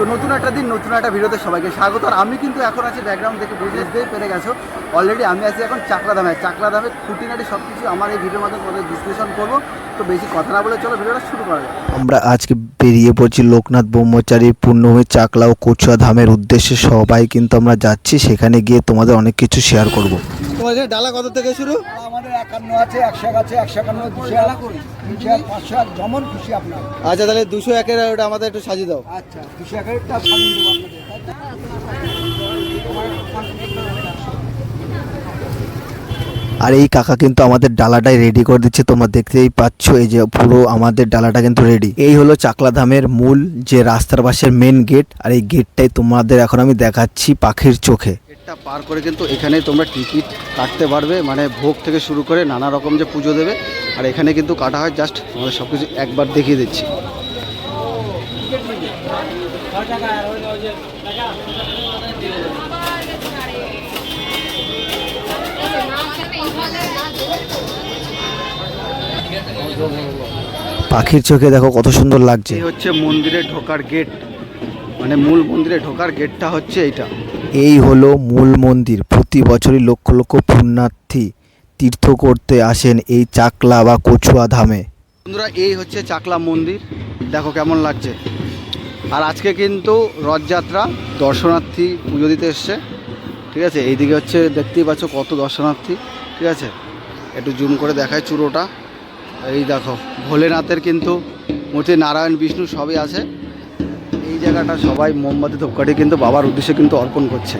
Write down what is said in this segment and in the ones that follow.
তো নতুন একটা দিন, নতুন একটা ভিডিওতে সবাইকে স্বাগত। আর আমি কিন্তু এখন আছি ব্যাকগ্রাউন্ড থেকে বুঝতেই পেরে গেছো। অলরেডি আমি আছি এখন চাকলা দামে চাকলা দামে খুঁটিনাটি সব কিছু আমার এই ভিডিওর মাধ্যমে তোমাদের বিশ্লেষণ করব। তো বেশি কথা না বলে চলো ভিডিওটা শুরু করা যাক। আমরা আজকে বেরিয়ে পড়ছি লোকনাথ ব্রহ্মচারী পূর্ণভূমি চাকলা ও কচুয়া ধামের উদ্দেশ্যে। সবাই কিন্তু আমরা যাচ্ছি, সেখানে গিয়ে তোমাদের অনেক কিছু শেয়ার করব। তোমাদের ডালা কত থেকে শুরু? আমাদের একান্ন আছে একশো এক আছে একশো একান্ন দুশো দুশো এক পাঁচশো এক যেমন খুশি আপনার। আচ্ছা তাহলে দুশো একের ওটা আমাদের একটু সাজিয়ে দাও। আচ্ছা দুশো একেরটা সাজিয়ে দেবো আর এই কাকা কিন্তু আমাদের ডালাটাই রেডি করে দিচ্ছে তোমরা দেখতেই পাচ্ছ এই যে পুরো আমাদের ডালাটা কিন্তু রেডি এই হলো চাকলা ধামের মূল যে রাস্তার পাশের মেন গেট আর এই গেটটাই তোমাদের এখন আমি দেখাচ্ছি পাখির চোখে। গেটটা পার করে কিন্তু এখানে তোমরা টিকিট কাটতে পারবে মানে ভোগ থেকে শুরু করে নানা রকম যে পুজো দেবে আর এখানে কিন্তু কাটা হয় জাস্ট তোমাদের সব কিছু একবার দেখিয়ে দিচ্ছি। পাখির চোখে দেখো কত সুন্দর লাগছে। হচ্ছে মন্দিরে ঢোকার গেট মানে মূল মন্দিরে ঢোকার গেটটা হচ্ছে এইটা। এই হলো মূল মন্দির। প্রতি বছরই লক্ষ লক্ষ পুণ্যার্থী তীর্থ করতে আসেন এই চাকলা বা কচুয়া ধামে। বন্ধুরা, এই হচ্ছে চাকলা মন্দির। দেখো কেমন লাগছে। আর আজকে কিন্তু রথযাত্রা, দর্শনার্থী পুজো দিতে এসছে। ঠিক আছে? এইদিকে হচ্ছে দেখতেই পাচ্ছ কত দর্শনার্থী। ঠিক আছে? একটু জুম করে দেখায় চূড়োটা এই দেখো, ভোলেনাথের কিন্তু মূর্তি, নারায়ণ, বিষ্ণু সবই আছে। জায়গাটা সবাই মোমবাতি ধূপকাঠি কিন্তু বাবার উদ্দেশ্যে কিন্তু অর্পণ করছে।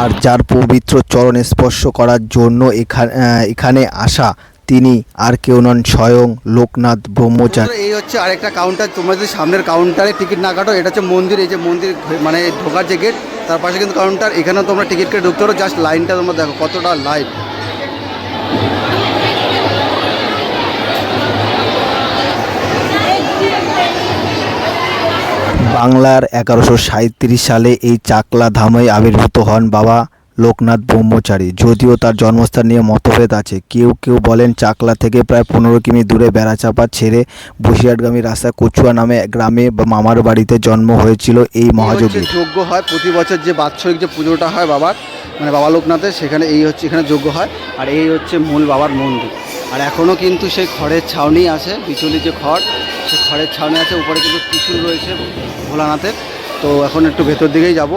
আর যার পবিত্র চরণ স্পর্শ করার জন্য এখানে এখানে আসা তিনি আর কেউ নন স্বয়ং লোকনাথ ব্রহ্মচারী। এই হচ্ছে আরেকটা কাউন্টার তোমরা যদি সামনের কাউন্টারে টিকিট না কাটো এটা হচ্ছে মন্দির এই যে মন্দির মানে ঢোকার যে গেট তার পাশে কিন্তু কাউন্টার এখানেও তোমরা টিকিট কেটে ঢুকতে পারো জাস্ট লাইনটা তোমরা দেখো কতটা লাইন বাংলার এগারোশো সাঁত্রিশ সালে এই চাকলা ধামে আবির্ভূত হন বাবা লোকনাথ ব্রহ্মচারী। যদিও তার জন্মস্থান নিয়ে মতভেদ আছে কেউ কেউ বলেন চাকলা থেকে প্রায় পনেরো কিমি দূরে বেড়াচাপা ছেড়ে বসিরহাটগামী রাস্তায় কচুয়া নামে গ্রামে বা মামার বাড়িতে জন্ম হয়েছিল এই মহাযোগীর যোগ্য হয়। প্রতি বছর যে বাৎসরিক যে পুজোটা হয় বাবার মানে বাবা লোকনাথের সেখানে এই হচ্ছে এখানে যোগ্য হয়। আর এই হচ্ছে মূল বাবার মন্দির। আর এখনও কিন্তু সেই খড়ের ছাউনি আছে বিচুলি যে খড় সে খড়ের ছাউনি আছে। উপরে কিন্তু ত্রিশূল রয়েছে ভোলানাথের। তো এখন একটু ভেতর দিকেই যাব।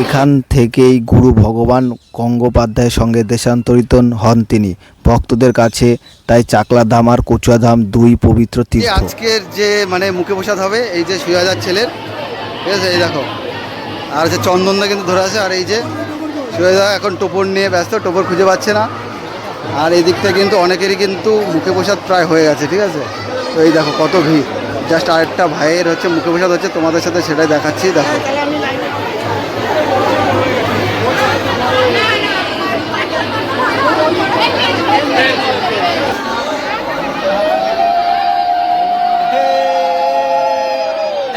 এখান থেকেই গুরু ভগবান গঙ্গোপাধ্যায়ের সঙ্গে দেশান্তরিত হন তিনি। ভক্তদের কাছে তাই চাকলা ধাম আর কচুয়া ধাম দুই পবিত্র তীর্থ। আজকের যে মানে মুখে প্রসাদ হবে এই যে সুয়াজার ছেলের ঠিক আছে? এই দেখো। আর হচ্ছে চন্দনদা কিন্তু ধরে আছে আর এই যে সুয়াজা এখন টোপর নিয়ে ব্যস্ত টোপর খুঁজে পাচ্ছে না। আর এই দিকটা কিন্তু অনেকেরই কিন্তু মুখে প্রসাদ প্রায় হয়ে গেছে ঠিক আছে? তো এই দেখো কত ভিড়। জাস্ট আরেকটা ভাইয়ের হচ্ছে মুখে প্রসাদ হচ্ছে তোমাদের সাথে সেটাই দেখাচ্ছি দেখো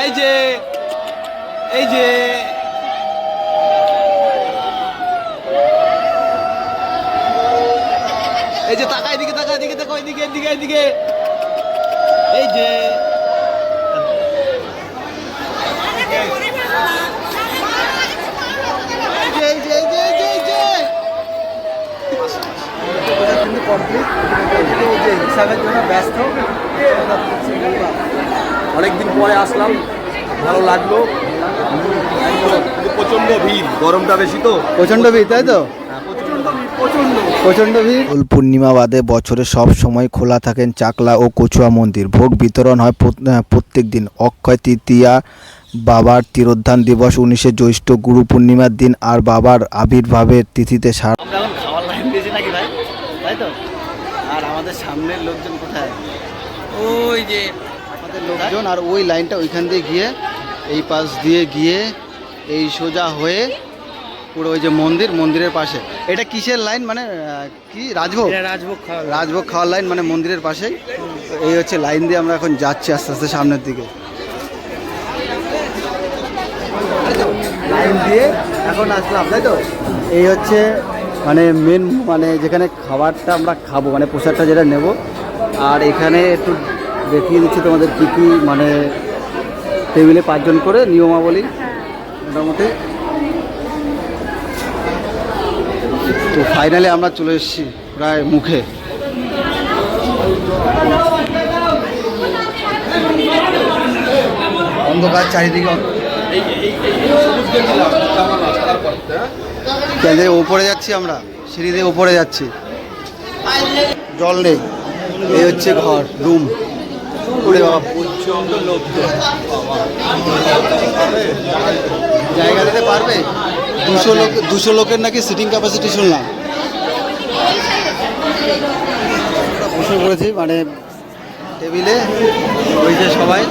এই যে এই যে এই যে তাকা এদিকে তাকা এদিকে তাকা এদিকে এদিকে এদিকে। এই যে। হিসাবের জন্য ব্যস্ত অনেকদিন পরে আসলাম ভালো লাগল। প্রচণ্ড ভিড় গরমটা বেশি তো। প্রচণ্ড ভিড় তাই তো? প্রচণ্ড ভিড়? দোল পূর্ণিমা বাদে বছরে সব সময় খোলা থাকেন চাকলা ও কচুয়া মন্দির। ভোগ বিতরণ হয় প্রত্যেক দিন। অক্ষয় তৃতীয়া বাবার তিরোধান দিবস উনিশে জ্যৈষ্ঠ গুরু পূর্ণিমার দিন আর বাবার আবির্ভাবের তিথিতে সারা আমরা এখন খাওয়ার লাইন দিয়েছি নাকি ভাই? তাই তো? আর আমাদের সামনের লোকজন কোথায়? ওই যে আমাদের লোকজন আর ওই লাইনটা ওইখান দিয়ে গিয়ে এই পাশ দিয়ে গিয়ে এই সোজা হয়ে পুরো ওই যে মন্দির মন্দিরের পাশে। এটা কিসের লাইন মানে কি? রাজভোগ? রাজভোগ খাওয়া রাজভোগ খাওয়ার লাইন মানে মন্দিরের পাশেই। এই হচ্ছে লাইন দিয়ে আমরা এখন যাচ্ছি আস্তে আস্তে সামনের দিকে। লাইন দিয়ে এখন আসলাম তাই তো? এই হচ্ছে মানে মেন মানে যেখানে খাবারটা আমরা খাব মানে প্রসাদটা যেটা নেব। আর এখানে একটু দেখিয়ে দিচ্ছি তোমাদের কী কী মানে টেবিলে পাঁচজন করে নিয়মাবলী মোটামুটি। তো ফাইনালি আমরা চলে এসেছি প্রায় মুখে। অন্ধকার চারিদিকে। ওপরে যাচ্ছি আমরা সিঁড়ি দিয়ে ওপরে যাচ্ছি। জল নেই এই হচ্ছে ঘর রুম। ওরে বাবা জায়গা দিতে পারবে? দুশো লোক দুশো লোকের নাকি সিটিং ক্যাপাসিটি শুনলাম। বসে পড়েছি মানে টেবিলে ওই যে সবাই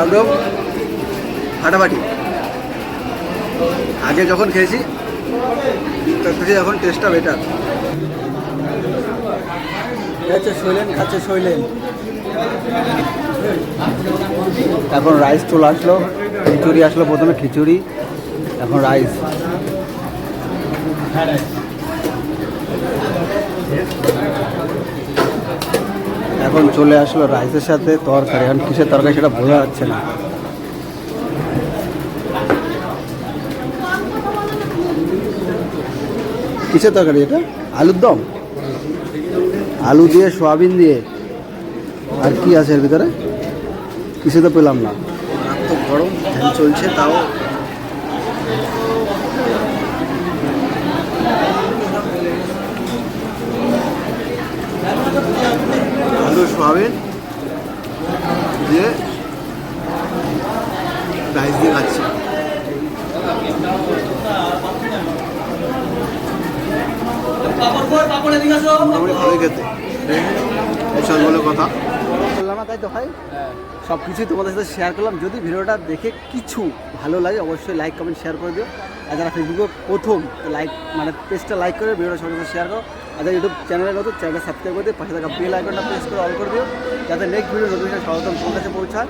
একদম ফাটাফাটি আগে যখন খেয়েছি তার থেকে এখন টেস্টটা বেটার শৈলেন খাচ্ছে শৈলেন। এখন রাইস চলে আসলো খিচুড়ি আসলো প্রথমে খিচুড়ি এখন রাইস এখন চলে আসলো রাইসের সাথে তরকারি। এখন কিসের তরকারি সেটা বোঝা যাচ্ছে না। কিসের তরকারি এটা? আলুর দম? আলু দিয়ে, সোয়াবিন দিয়ে। আর কি আছে এর ভিতরে? কিছু তো পেলাম না। গরম চলছে, তাও আলু সোয়াবিন দিয়ে রাইস দিয়ে খাচ্ছি। মোটামুটি ভালোই খেতে। এসব বলে কথা। বললাম তাই তো ভাই। সব কিছুই তোমাদের সাথে শেয়ার করলাম। যদি ভিডিওটা দেখে কিছু ভালো লাগে অবশ্যই লাইক কমেন্ট শেয়ার করে দিও। আর যারা ফেসবুকে প্রথম লাইক মানে পেজটা লাইক করে ভিডিওটা সবার সাথে শেয়ার করো। যারা ইউটিউব চ্যানেলে নতুন চ্যানেলটা সাবস্ক্রাইব করে দিয়ে পাশে থাকা বেল আইকনটা প্রেস করে অল করে দিও। যাতে নেক্সট ভিডিও নোটিফিকেশন সর্বপ্রথম কাছে পৌঁছায়।